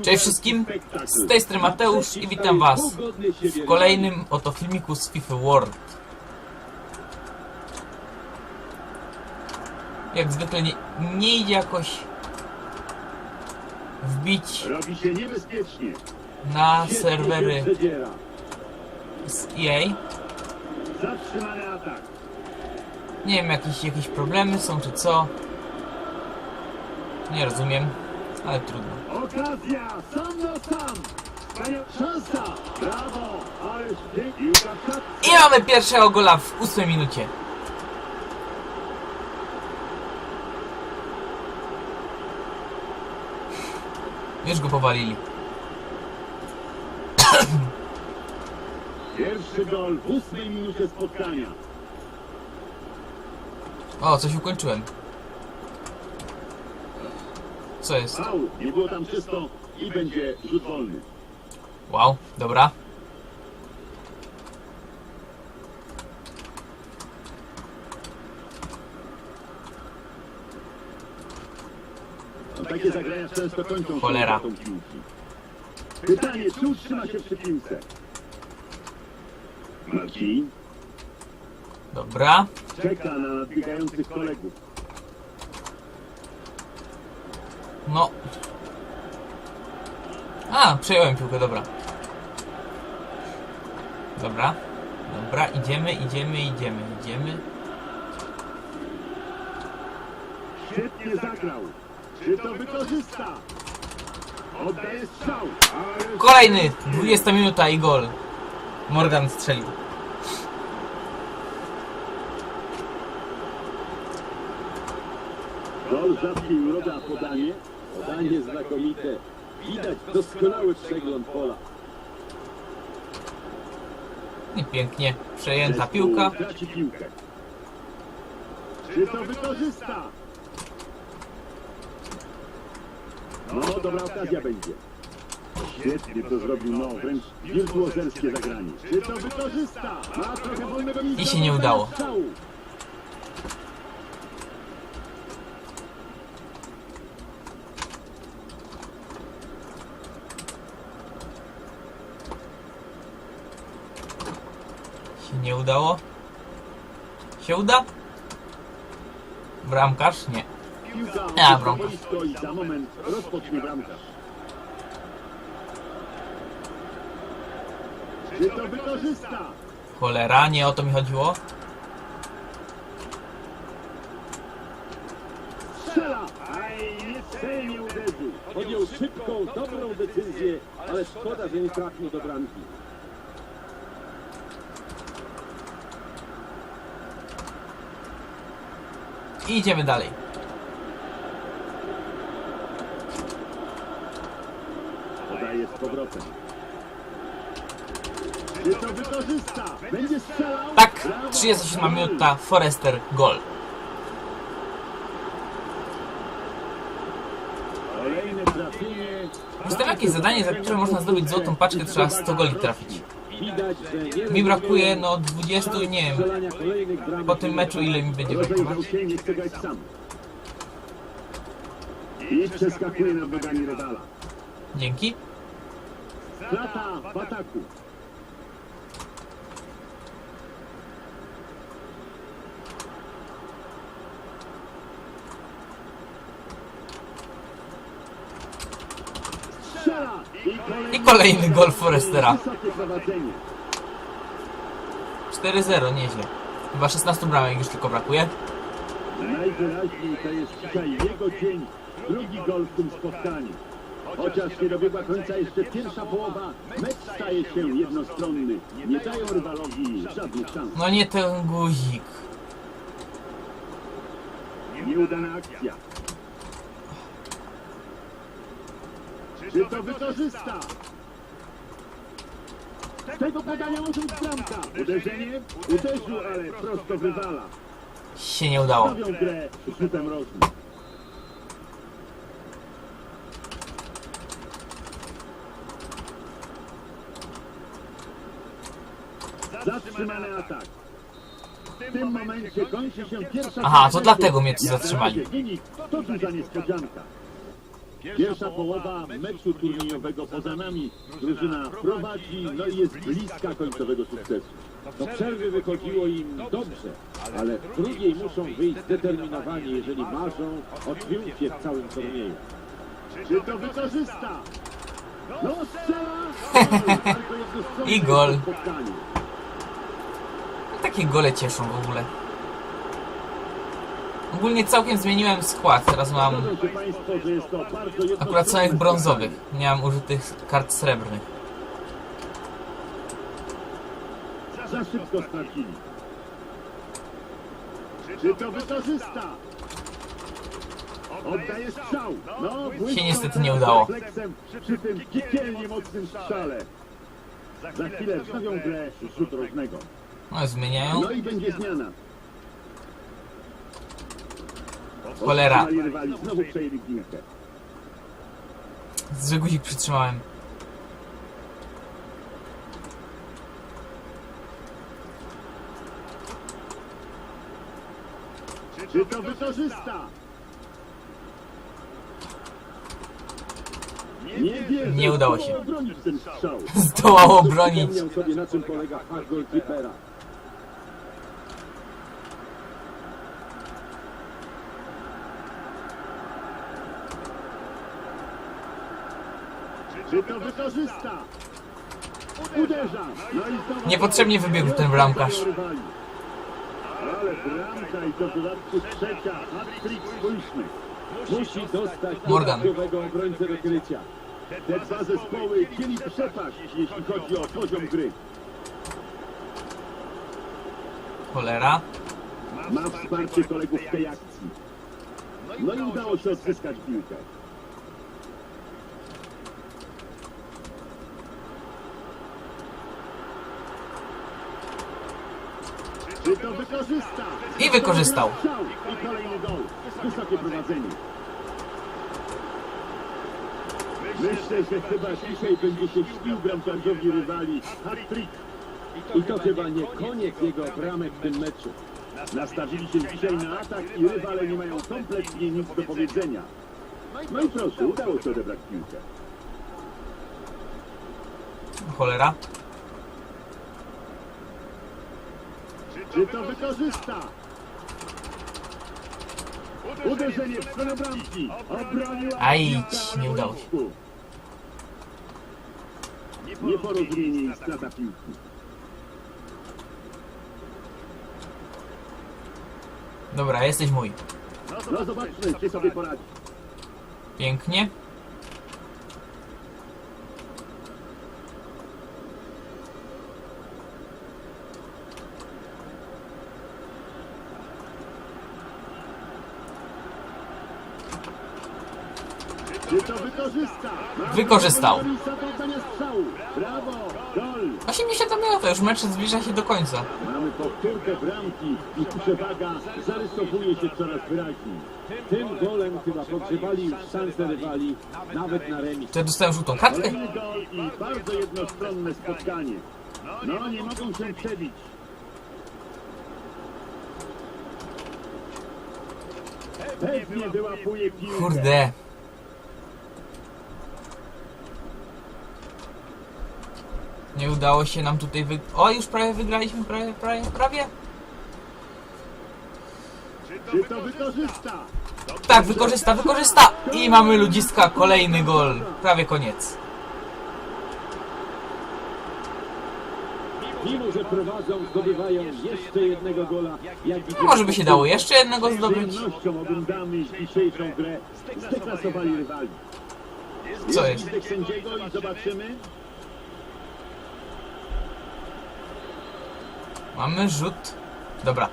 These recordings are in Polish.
Cześć wszystkim, z tej strony Mateusz i witam was w kolejnym oto filmiku z FIFA World. Jak zwykle nie, nie idzie jakoś wbić na serwery z EA. Nie wiem, jakieś, jakieś problemy są czy co. Nie rozumiem, ale trudno. Okazja! Sam na sam! Szansa! Brawo! Ależ pięknie! I mamy pierwszego gola w ósmej minucie. Już go powalili. Pierwszy gol w ósmej minucie spotkania. O, coś ukończyłem. Co jest? Au, nie było tam czysto i będzie rzut wolny. Wow, dobra. No, takie zagrania często kończą Cholera. piłki. Pytanie, czy utrzyma się przy piłce? Marcin Dobra. czeka na nadbiegających kolegów. No. A, przejąłem piłkę, dobra. Dobra. Dobra, idziemy, idziemy, idziemy, idziemy. Świetnie zagrał. Czy to wykorzysta? Oddaje strzał. Kolejny! 20 minuta i gol. Morgan strzelił. Gol zabił roda podanie. Podanie znakomite. Widać doskonały przegląd pola. I pięknie. Przejęta piłka. Traci piłkę. Czy to wykorzysta? No, dobra okazja będzie. Świetnie to zrobił, no, wręcz wirtuozerskie zagranie. Czy to wykorzysta? Ma trochę wolnego miejsca I się nie udało. Się nie udało. Się uda? Bramkarz? Nie. Ja, bramkarz. Cholera, nie o to mi chodziło. Podjął szybką, dobrą decyzję, ale szkoda, że nie trafił do bramki. I idziemy dalej. Podaje z powrotem. Czy to wykorzysta? Będzie strzelał? Tak, Brawo! 37 minuta, Forrester, gol. Jestem jakieś zadanie, za które można zdobyć złotą paczkę, trzeba 100 goli trafić. Mi brakuje no 20, nie wiem, po tym meczu ile mi będzie brakować. I przeskakuje nad nogami Rodala. Dzięki. Strata w ataku. Strzela! I kolejny gol prowadzenie. 4-0, nieźle. Chyba 16 bramek już tylko brakuje. Najwyraźniej to jest dzisiaj jego dzień. Drugi gol w tym spotkaniu. Chociaż nie dobiegła końca jeszcze pierwsza połowa, mecz staje się jednostronny. Nie dają rywalowi żadnych szans. No nie ten guzik. Nieudana akcja. Czy to wykorzysta? Tego podania być bramka. Uderzenie? Uderzył, ale prosto wywala. Się nie udało. Stawią grę rzutem rożnym. Zatrzymany atak. W tym momencie kończy się pierwsza Aha, to dlatego mnie tu zatrzymali. To duża niespodzianka. Pierwsza połowa meczu turniejowego poza nami. Drużyna prowadzi, no i jest bliska końcowego sukcesu. Do przerwy wychodziło im dobrze, ale w drugiej muszą wyjść zdeterminowani, jeżeli marzą o triumfie w całym turnieju. Czy to wykorzysta? No strzela! I gol. Takie gole cieszą w ogóle. Ogólnie całkiem zmieniłem skład. Teraz mam się akurat samych brązowych. Nie mam użytych kart srebrnych. Za szybko stracili. Czy to wykorzysta? Oddaje strzał. No, błysnął niestety nie udało. Przy tym piekielnie mocnym strzale. Za chwilę wstawią grę rzut rożnego. No zmieniają. No i będzie zmiana. Cholera. Otrzymali rywali, znowu przejęli piłkę. Z guzik przytrzymałem. Czy to wykorzysta? Nie, wierzę, Nie udało się. zdołał obronić. Zdołał obronić. Przypomniał sobie na czym polega. Czy to wykorzysta? Uderza! No i znowu- Niepotrzebnie wybiegł ten bramkarz. Ale bramka i to w dodatku trzecia, hat-trick spójrzmy. Musi dostać Morgan. dodatkowego obrońcę do krycia. Te dwa zespoły chcieli przepaść, jeśli chodzi o poziom gry. Cholera. Ma wsparcie kolegów w tej akcji. No i udało się odzyskać piłkę. Czy to wykorzysta? I wykorzystał. Strzał I kolejny gol. Wysokie prowadzenie. Myślę, że chyba dzisiaj będzie się śnił bramkarzowi rywali hat-trick. I to chyba nie koniec jego bramek w tym meczu. Nastawili się dzisiaj na atak i rywale nie mają kompletnie nic do powiedzenia. No i proszę, udało się odebrać piłkę. Cholera. Czy to wykorzysta? Uderzenie w stronę bramki. Piłka nie udało się. Nieporozumienie i strata piłki. Dobra, jesteś mój. No zobaczmy, czy sobie poradzi. Pięknie. Wykorzystał. Borisa do oddania strzału. Brawo, gol. 80 minut, już mecz zbliża się do końca. Mamy powtórkę bramki i przewaga zarysowuje się coraz wyraźniej. Tym golem chyba pogrzebali już szanse rywali, nawet na remis. Ja dostałem żółtą kartkę. Kolejny gol i bardzo jednostronne spotkanie. No, nie mogą się przebić. Pewnie wyłapuje piłkę. Kurde. Nie udało się nam tutaj wy... O, już prawie wygraliśmy, prawie, prawie, prawie. Czy to wykorzysta? Tak, wykorzysta, wykorzysta. I mamy ludziska, kolejny gol. Prawie koniec. Mimo, że prowadzą, zdobywają jeszcze jednego gola. Jak widzimy, Może by się dało jeszcze jednego zdobyć. oglądamy dzisiejszą grę. Zdeklasowali rywali. Co jest? sędziego i zobaczymy. Mamy rzut. Dobra.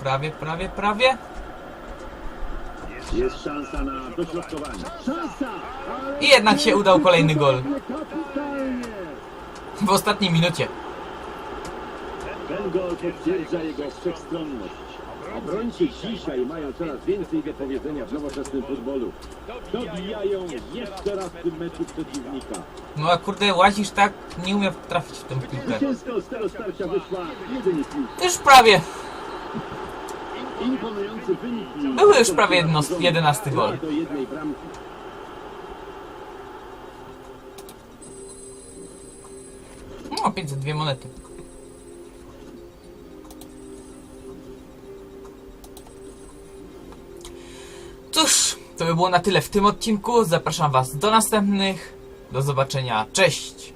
Prawie, prawie, prawie. Jest szansa na dośrodkowanie. Szansa! I jednak się udał kolejny gol. W ostatniej minucie. Ten gol potwierdza jego wszechstronność. Obrońcy dzisiaj mają coraz więcej do w nowoczesnym futbolu. Dobijają jeszcze raz w tym meczu przeciwnika. No a kurde, łazisz tak, nie umiem trafić w tę piłkę. Zwycięsko. Już prawie. Imponujący wynik. No Były już prawie jedno, jedenasty gol. No, 502 monety. By było na tyle w tym odcinku. Zapraszam Was do następnych. Do zobaczenia. Cześć!